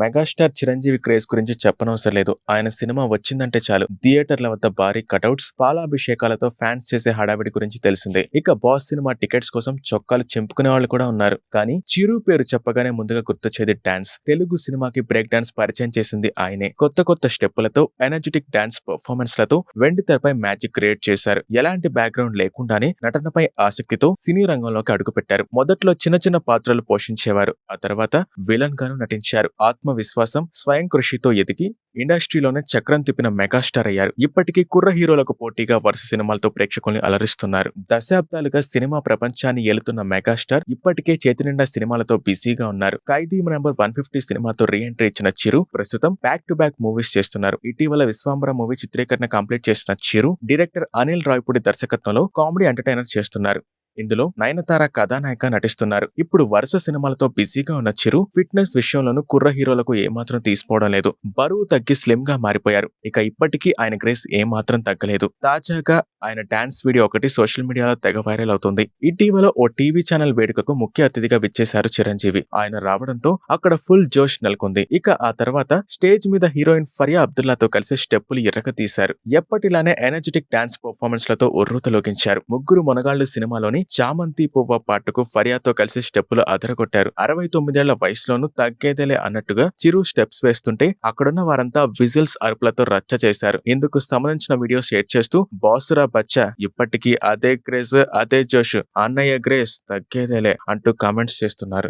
Megastar Chiranjeevi craze గురించి చెప్పనవసరం లేదు. ఆయన సినిమా వచ్చిందంటే చాలు. థియేటర్ల వద్ద భారీ కటౌట్స్ పాలాభిషేకాలతో ఫ్యాన్స్ చేసే హడావిడి గురించి తెలిసిందే. ఇక బాస్ సినిమా టికెట్స్ కోసం చొక్కాలు చింపుకునే వాళ్ళు కూడా ఉన్నారు. కానీ చిరు పేరు చెప్పగానే ముందుగా గుర్తొచ్చేది డాన్స్. తెలుగు సినిమాకి బ్రేక్ డాన్స్ పరిచయం చేసింది ఆయనే. కొత్త కొత్త స్టెప్పులతో ఎనర్జెటిక్ డాన్స్ పర్ఫార్మెన్స్లతో వెండి తెరపై మ్యాజిక్ క్రియేట్ చేశారు. ఎలాంటి బ్యాక్గ్రౌండ్ లేకుండానే నటనపై ఆసక్తితో సినీ రంగంలోకి అడుగుపెట్టారు. మొదట్లో చిన్న చిన్న పాత్రలు పోషించేవారు. ఆ తర్వాత విలన్ గాను నటించారు. ఆత్మ ఆత్మవిశ్వాసం స్వయం కృషితో ఎదిగి ఇండస్ట్రీలోనే చక్రం తిప్పిన మెగాస్టార్ అయ్యారు. ఇప్పటికీ కుర్ర హీరోలకు పోటీగా వరుస సినిమాలతో ప్రేక్షకుల్ని అలరిస్తున్నారు. దశాబ్దాలుగా సినిమా ప్రపంచాన్ని ఏలుతున్న మెగాస్టార్ ఇప్పటికే చేతినిండా సినిమాలతో బిజీగా ఉన్నారు. ఖైదీ నెంబర్ వన్ ఫిఫ్టీ సినిమాతో రీ ఎంట్రీ ఇచ్చిన చిరు ప్రస్తుతం బ్యాక్ టు బ్యాక్ మూవీస్ చేస్తున్నారు. ఇటీవల విశ్వాంబర మూవీ చిత్రీకరణ కంప్లీట్ చేసిన చిరు డైరెక్టర్ అనిల్ రాయ్పూడి దర్శకత్వంలో కామెడీ ఎంటర్టైనర్ చేస్తున్నారు. ఇందులో నయనతార కథానాయిక నటిస్తున్నారు. ఇప్పుడు వరుస సినిమాలతో బిజీగా ఉన్న చిరు ఫిట్నెస్ విషయంలోనూ కుర్ర హీరోలకు ఏమాత్రం తీసుకోవడం లేదు. బరువు తగ్గి స్లిమ్గా మారిపోయారు. ఇక ఇప్పటికీ ఆయన గ్రేస్ ఏమాత్రం తగ్గలేదు. తాజాగా ఆయన డాన్స్ వీడియో ఒకటి సోషల్ మీడియాలో తెగ వైరల్ అవుతుంది. ఇటీవల ఓ టీవీ ఛానల్ వేడుకకు ముఖ్య అతిథిగా విచ్చేశారు చిరంజీవి. ఆయన రావడంతో అక్కడ ఫుల్ జోష్ నెలకొంది. ఇక ఆ తర్వాత స్టేజ్ మీద హీరోయిన్ ఫరియా అబ్దుల్లాతో కలిసి స్టెప్పులు ఎర్రక తీశారు. ఎప్పటిలానే ఎనర్జెటిక్ డాన్స్ పర్ఫార్మెన్స్లతో ఉర్రూతలోకించారు ముగ్గురు మొనగాళ్ళు సినిమాలోని చామంతి పువ్వ పాటకు ఫరియాతో కలిసి స్టెప్పులు అదరగొట్టారు. అరవై తొమ్మిదేళ్ళ వయసులోనూ తగ్గేదేలే అన్నట్టుగా చిరు స్టెప్స్ వేస్తుంటే అక్కడున్న వారంతా విజిల్స్ అరుపులతో రచ్చ చేశారు. ఇందుకు సంబంధించిన వీడియో షేర్ చేస్తూ బాసురా బచ్చా ఇప్పటికీ అదే క్రేజ్ అదే జోష్ అన్నయ్య గ్రేస్ తగ్గేదేలే అంటూ కామెంట్స్ చేస్తున్నారు.